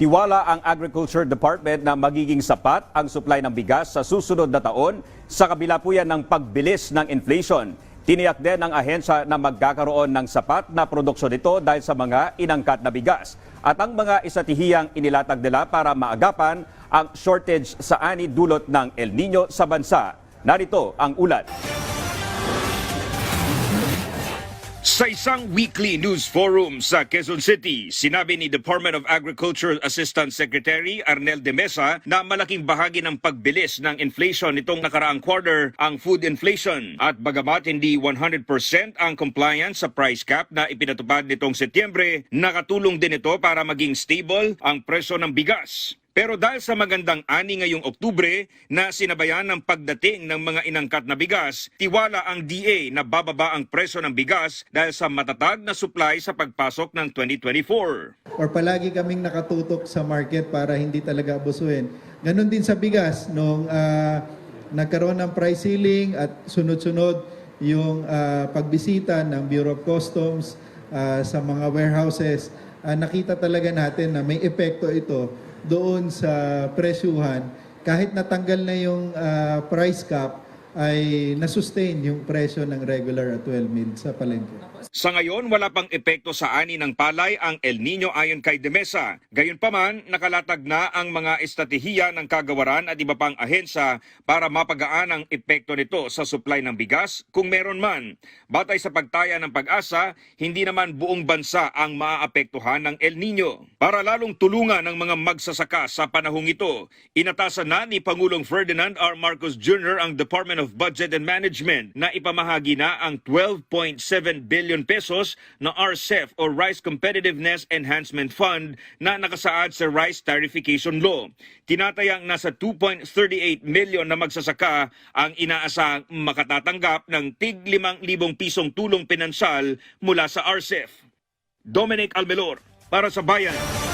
Tiwala ang Agriculture Department na magiging sapat ang supply ng bigas sa susunod na taon sa kabila po yan ng pagbilis ng inflation. Tiniyak din ng ahensya na magkakaroon ng sapat na produksyon nito dahil sa mga inangkat na bigas. At ang mga isatihiyang inilatag nila para maagapan ang shortage sa ani dulot ng El Nino sa bansa. Narito ang ulat. Sa isang weekly news forum sa Quezon City, sinabi ni Department of Agriculture Assistant Secretary Arnel de Mesa na malaking bahagi ng pagbilis ng inflation nitong nakaraang quarter ang food inflation at bagamat hindi 100% ang compliance sa price cap na ipinatupad nitong Setyembre, nakatulong din ito para maging stable ang presyo ng bigas. Pero dahil sa magandang ani ngayong Oktubre na sinabayan ng pagdating ng mga inangkat na bigas, tiwala ang DA na bababa ang presyo ng bigas dahil sa matatag na supply sa pagpasok ng 2024. or palagi kaming nakatutok sa market para hindi talaga abusuhin. Ganon din sa bigas, nung ah, nagkaroon ng price ceiling at sunod-sunod yung ah, pagbisita ng Bureau of Customs ah, sa mga warehouses, ah, nakita talaga natin na may epekto ito doon sa presyuhan. Kahit natanggal na yung ah, price cap, ay nasustain yung presyo ng regular at 12 mil sa palengke. Sa ngayon, wala pang epekto sa ani ng palay ang El Nino ayon kay Demesa. Gayunpaman, nakalatag na ang mga estratehiya ng kagawaran at iba pang ahensya para mapagaan ang epekto nito sa supply ng bigas kung meron man. Batay sa pagtaya ng pag-asa, hindi naman buong bansa ang maaapektuhan ng El Nino. Para lalong tulungan ng mga magsasaka sa panahong ito, inatasan na ni Pangulong Ferdinand R. Marcos Jr. ang Department of Budget and Management na ipamahagi na ang 12.7 billion pesos na RCEF o Rice Competitiveness Enhancement Fund na nakasaad sa Rice Tarification Law. Tinatayang nasa 2.38 million na magsasaka ang inaasahang makatatanggap ng tig 5,000 pisong tulong pinansyal mula sa RCEF. Dominic Almelor para sa Bayan.